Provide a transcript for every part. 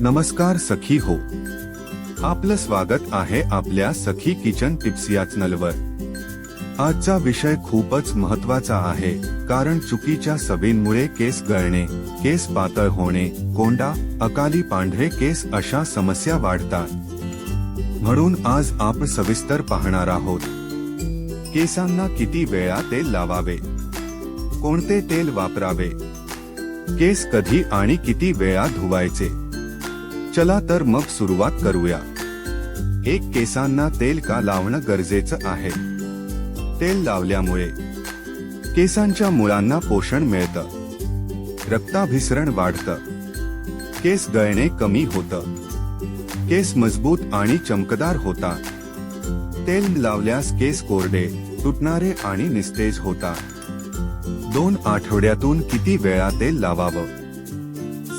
नमस्कार सखी हो. आपलं स्वागत आहे आपल्या सखी किचन टिप्स या चॅनलवर. आजचा विषय खूपच महत्त्वाचा आहे कारण चुकीच्या सवयींमुळे केस गळणे केस पातळ होणे कोंडा अकाली पांढरे केस अशा समस्या वाढतात. म्हणून आज आपण सविस्तर पाहणार आहोत. केसांना किती वेळा तेल लावावे? कोणते तेल वापरावे? केस कधी आणि किती वेळा धुवायचे? चला तर मग सुरुवात करूया. एक केसांना तेल का लावणं गरजेचं आहे? तेल लावल्यामुळे. केसांच्या मुळांना पोषण मिळतं. रक्ताभिसरण वाढतं. केस गळणे कमी होतं. केस मजबूत आणि चमकदार होतात. तेल लावल्यास केस कोरडे तुटणारे आणि निस्तेज होतात. दोन आठवड्यातून किती वेळा तेल लावावं?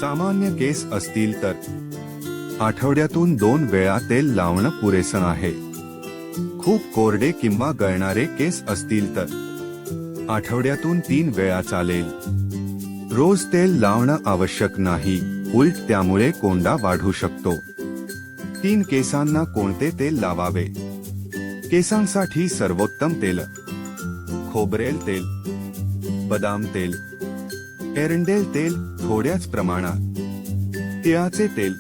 सामान्य केस असतील तर. आठवड्यातून दोन वेळा तेल लावणं पुरेसं आहे. खूप कोरडे किंवा गळणारे केस असतील तर. आठवड्यातून तीन वेळा चालेल. रोज तेल लावणं आवश्यक नाही उलट त्यामुळे कोंडा वाढू शकतो. तीन केसांना कोणते तेल लावावे? केसांसाठी सर्वोत्तम तेल. खोबरेल तेल. बदाम तेल. एरंडेल तेल थोड्याच प्रमाणात. तिळाचे तेल.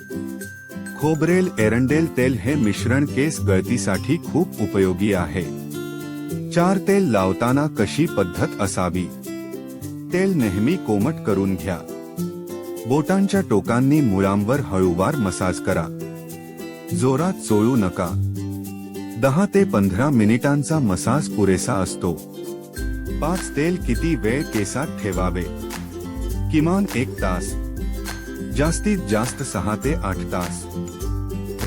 खोबरेल एरंडेल तेल हे मिश्रण केस गळतीसाठी खूप उपयोगी आहे. चार तेल लावताना कशी पद्धत असावी? तेल नेहमी कोमट करून घ्या. बोटांच्या टोकांनी मुळांवर हळूवार मसाज करा. जोरात चोळू नका. दहा ते पंधरा मिनिटांचा मसाज पुरेसा असतो. पाच तेल किती वेळ केसात ठेवावे? किमान एक तास. जास्तीत जास्त सहा ते आठ तास.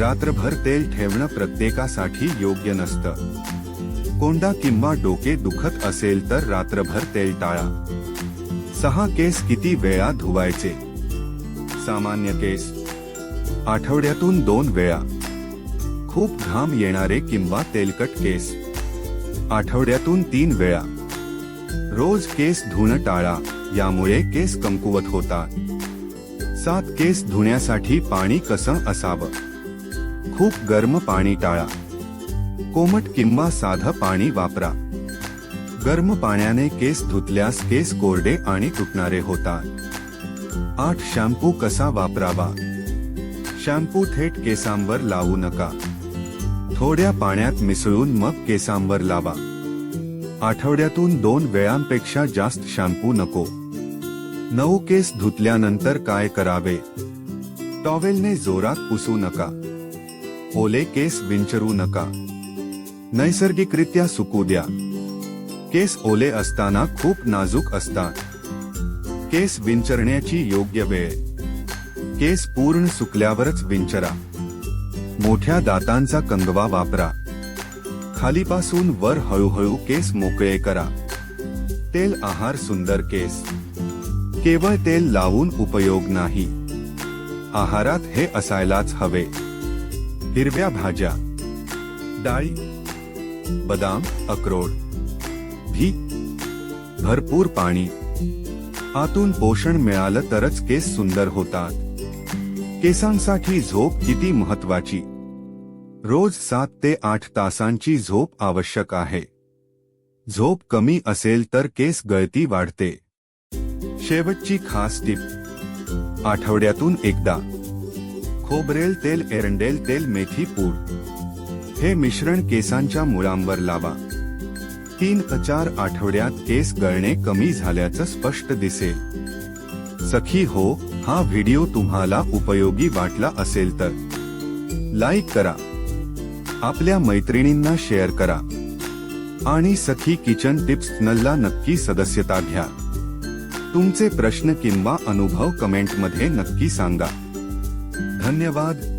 रात्रभर तेल ठेवणं प्रत्येकासाठी योग्य नसतं. कोंडा किंवा डोके दुखत असेल तर रात्रभर तेल टाळा. सहा केस किती वेळा धुवायचे? सामान्य केस. आठवड्यातून दोन वेळा. खूप घाम येणारे किंवा तेलकट केस. आठवड्यातून तीन वेळा. रोज केस धुणं टाळा यामुळे केस कमकुवत होतात. सात केस धुण्यासाठी पाणी कसं असावं? खूप गर्म पाणी टाळा. कोमट किंवा साधं पाणी वापरा. गर्म पाण्याने केस धुतल्यास केस कोरडे आणि तुटणारे होतात. आठ शॅम्पू कसा वापरावा? शॅम्पू थेट केसांवर लावू नका. थोड्या पाण्यात मिसळून मग केसांवर लावा. आठवड्यातून दोन वेळांपेक्षा जास्त शॅम्पू नको. नऊ केस धुतल्यानंतर काय करावे? टॉवेलने जोरात पुसू नका. ओले केस विंचरू नका. नैसर्गिकरित्या सुकू द्या. केस ओले असताना खूप नाजूक असतात. केस विंचरण्याची योग्य वेळ. केस पूर्ण सुकल्यावरच विंचरा. मोठ्या दातांचा कंगवा वापरा. खालीपासून वर हळूहळू केस मोकळे करा. तेल आहार सुंदर केस. केवळ तेल लावून उपयोग नाही. आहारात हे असायलाच हवे. हिरव्या भाज्या. डाळी. बदाम अक्रोड. भी भरपूर पाणी. आतून पोषण मिळालं तरच केस सुंदर होतात. केसांसाठी झोप किती महत्वाची रोज सात ते आठ तासांची झोप आवश्यक आहे. झोप कमी असेल तर केस गळती वाढते. शेवटची खास टीप. आठवड्यातून एकदा. खोबरेल तेल एरंडेल तेल मेथी पूड. हे मिश्रण केसांच्या मुळांवर लावा. तीन चार आठवड्यात केस गळणे कमी झाल्याचं स्पष्ट दिसेल. सखी हो हा व्हिडिओ तुम्हाला उपयोगी वाटला असेल तर. लाईक करा. आपल्या मैत्रिणींना शेअर करा. आणि सखी किचन टिप्स नल्ला नक्की सदस्यता घ्या. तुमचे प्रश्न किंवा अनुभव कमेंटमध्ये नक्की सांगा. धन्यवाद.